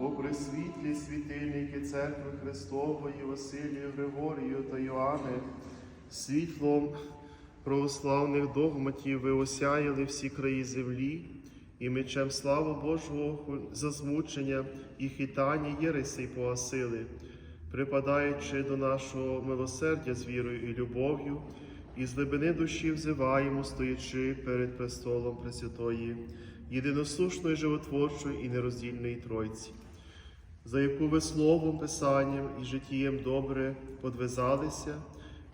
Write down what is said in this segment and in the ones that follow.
о пресвітлі світильники Церкви Христової, Василію, Григорію та Йоанне, світлом православних догматів ви осяяли всі краї землі, і мечем славу Божого засмучення і хитання єресей погасили, припадаючи до нашого милосердя з вірою і любов'ю, і з глибини душі взиваємо, стоячи перед престолом Пресвятої, єдиносушної, животворчої і нероздільної Тройці, за яку ви словом, писанням і життєм добре подвизалися,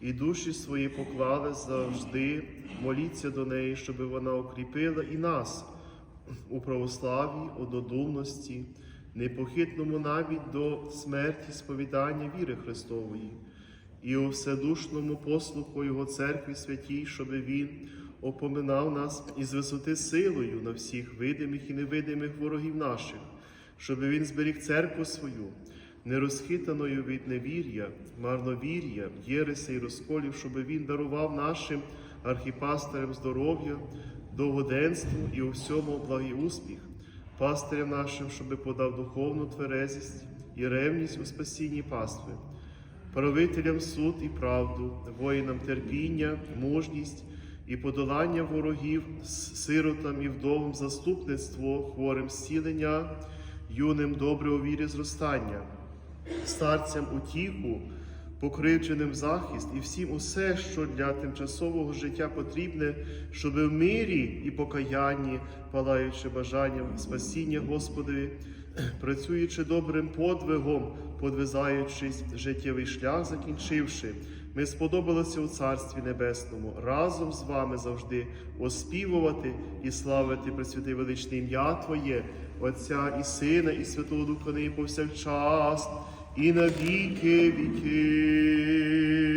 і душі свої поклали завжди, моліться до неї, щоб вона укріпила і нас у православі, однодумності, непохитному навіть до смерті сповідання віри Христової, і у вседушному послуху Його церкві святій, щоб Він опоминав нас із висоти силою на всіх видимих і невидимих ворогів наших, щоб Він зберіг церкву свою, нерозхитаною від невір'я, марновір'я, єреси і розколів, щоб Він дарував нашим архіпастерам здоров'я, довгоденству і у всьому благий успіх, пастирям нашим, щоби подав духовну тверезість і ревність у спасінні пастви, правителям суд і правду, воїнам терпіння, мужність і подолання ворогів, сиротам і вдовам заступництво, хворим зцілення, юним добре у вірі зростання, старцям утіху, покривдженим захист і всім усе, що для тимчасового життя потрібне, щоб в мирі і покаянні, палаючи бажанням спасіння Господові, працюючи добрим подвигом, подвизаючись життєвий шлях, закінчивши, ми сподобалися у Царстві Небесному разом з вами завжди оспівувати і славити Пресвятий величне ім'я Твоє, Отця і Сина, і Святого Духа нині повсякчас, і на віки віки.